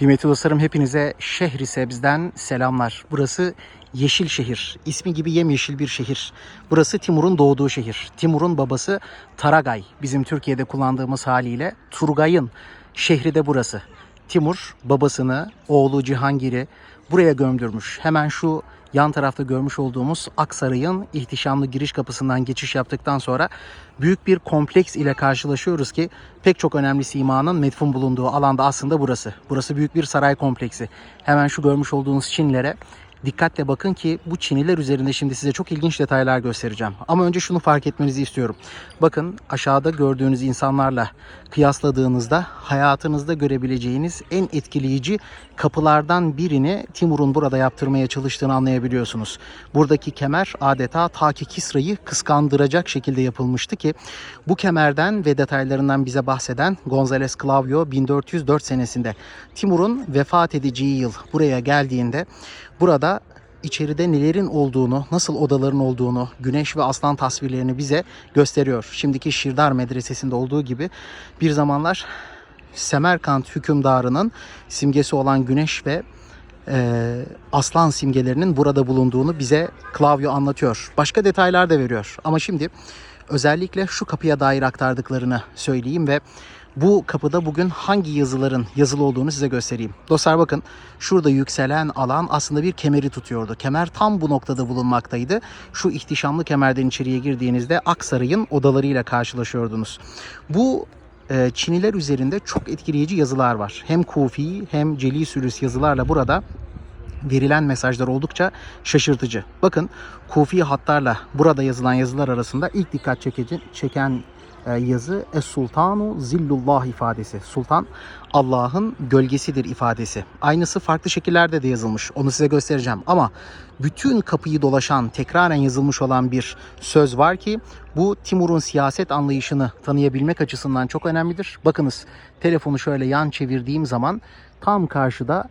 Kıymetli dostlarım hepinize Şehri Sebz'den selamlar. Burası Yeşil Şehir. İsmi gibi yemyeşil bir şehir. Burası Timur'un doğduğu şehir. Timur'un babası Taragay. Bizim Türkiye'de kullandığımız haliyle Turgay'ın şehri de burası. Timur babasını, oğlu Cihangir'i buraya gömdürmüş. Hemen şu yan tarafta görmüş olduğumuz Aksaray'ın ihtişamlı giriş kapısından geçiş yaptıktan sonra büyük bir kompleks ile karşılaşıyoruz ki pek çok önemli simanın metfun bulunduğu alanda aslında burası. Burası büyük bir saray kompleksi. Hemen şu görmüş olduğunuz Çinlere dikkatle bakın ki bu çiniler üzerinde şimdi size çok ilginç detaylar göstereceğim. Ama önce şunu fark etmenizi istiyorum. Bakın aşağıda gördüğünüz insanlarla kıyasladığınızda hayatınızda görebileceğiniz en etkileyici kapılardan birini Timur'un burada yaptırmaya çalıştığını anlayabiliyorsunuz. Buradaki kemer adeta ta ki Kisra'yı kıskandıracak şekilde yapılmıştı ki bu kemerden ve detaylarından bize bahseden Gonzales Clavio 1404 senesinde Timur'un vefat edeceği yıl buraya geldiğinde burada içeride nelerin olduğunu, nasıl odaların olduğunu, güneş ve aslan tasvirlerini bize gösteriyor. Şimdiki Şirdar Medresesi'nde olduğu gibi bir zamanlar Semerkant hükümdarının simgesi olan güneş ve e, aslan simgelerinin burada bulunduğunu bize Klavyo anlatıyor. Başka detaylar da veriyor. Ama şimdi özellikle şu kapıya dair aktardıklarını söyleyeyim ve bu kapıda bugün hangi yazıların yazılı olduğunu size göstereyim. Dostlar bakın şurada yükselen alan aslında bir kemeri tutuyordu. Kemer tam bu noktada bulunmaktaydı. Şu ihtişamlı kemerden içeriye girdiğinizde Aksaray'ın odalarıyla karşılaşıyordunuz. Bu e, Çiniler üzerinde çok etkileyici yazılar var. Hem Kufi hem Celi Sülüs yazılarla burada verilen mesajlar oldukça şaşırtıcı. Bakın Kufi hatlarla burada yazılan yazılar arasında ilk dikkat çekici, çeken yazı Es Sultanu Zillullah ifadesi. Sultan Allah'ın gölgesidir ifadesi. Aynısı farklı şekillerde de yazılmış. Onu size göstereceğim. Ama bütün kapıyı dolaşan, tekraren yazılmış olan bir söz var ki bu Timur'un siyaset anlayışını tanıyabilmek açısından çok önemlidir. Bakınız telefonu şöyle yan çevirdiğim zaman tam karşıda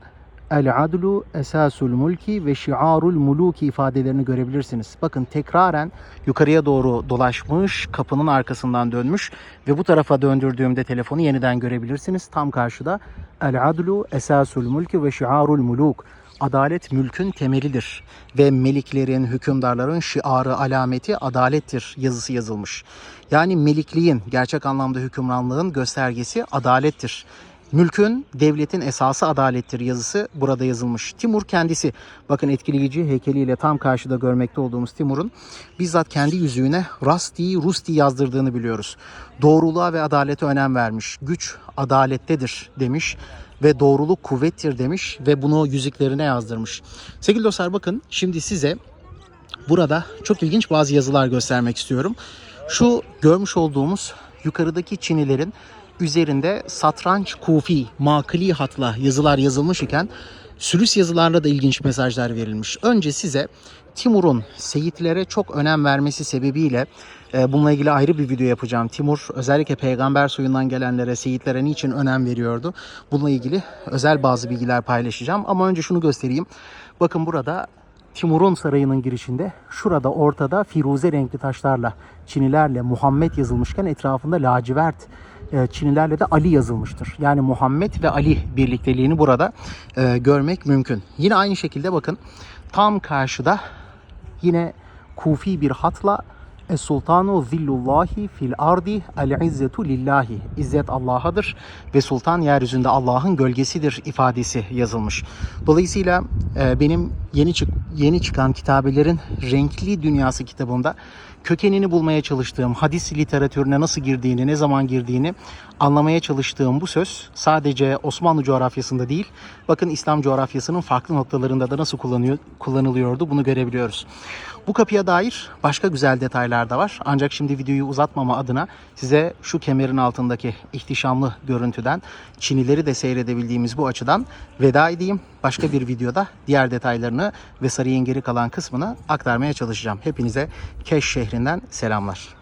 El adlu esasul mulki ve şiarul muluki ifadelerini görebilirsiniz. Bakın tekraren yukarıya doğru dolaşmış, kapının arkasından dönmüş ve bu tarafa döndürdüğümde telefonu yeniden görebilirsiniz. Tam karşıda El adlu esasul mulki ve şiarul muluk. Adalet mülkün temelidir ve meliklerin, hükümdarların şiarı, alameti adalettir yazısı yazılmış. Yani melikliğin, gerçek anlamda hükümranlığın göstergesi adalettir. Mülkün, devletin esası adalettir yazısı burada yazılmış. Timur kendisi, bakın etkileyici heykeliyle tam karşıda görmekte olduğumuz Timur'un bizzat kendi yüzüğüne Rasti, Rusti yazdırdığını biliyoruz. Doğruluğa ve adalete önem vermiş. Güç adalettedir demiş ve doğruluk kuvvettir demiş ve bunu yüzüklerine yazdırmış. Sevgili dostlar bakın şimdi size burada çok ilginç bazı yazılar göstermek istiyorum. Şu görmüş olduğumuz yukarıdaki Çinilerin üzerinde satranç kufi, makili hatla yazılar yazılmış iken sülüs yazılarla da ilginç mesajlar verilmiş. Önce size Timur'un Seyitlere çok önem vermesi sebebiyle e, bununla ilgili ayrı bir video yapacağım. Timur özellikle peygamber soyundan gelenlere, Seyitlere niçin önem veriyordu? Bununla ilgili özel bazı bilgiler paylaşacağım. Ama önce şunu göstereyim. Bakın burada Timur'un sarayının girişinde şurada ortada firuze renkli taşlarla Çinilerle Muhammed yazılmışken etrafında lacivert Çinilerle de Ali yazılmıştır. Yani Muhammed ve Ali birlikteliğini burada e, görmek mümkün. Yine aynı şekilde bakın tam karşıda yine kufi bir hatla Es sultanu zillullahi fil ardi el izzetu lillahi. İzzet Allah'adır ve sultan yeryüzünde Allah'ın gölgesidir ifadesi yazılmış. Dolayısıyla e, benim yeni çık yeni çıkan kitabelerin renkli dünyası kitabında kökenini bulmaya çalıştığım, hadis literatürüne nasıl girdiğini, ne zaman girdiğini anlamaya çalıştığım bu söz sadece Osmanlı coğrafyasında değil, bakın İslam coğrafyasının farklı noktalarında da nasıl kullanıyor, kullanılıyordu bunu görebiliyoruz. Bu kapıya dair başka güzel detaylar da var. Ancak şimdi videoyu uzatmama adına size şu kemerin altındaki ihtişamlı görüntüden Çinileri de seyredebildiğimiz bu açıdan veda edeyim. Başka bir videoda diğer detaylarını ve sarayın geri kalan kısmını aktarmaya çalışacağım. Hepinize Keş şehrinden selamlar.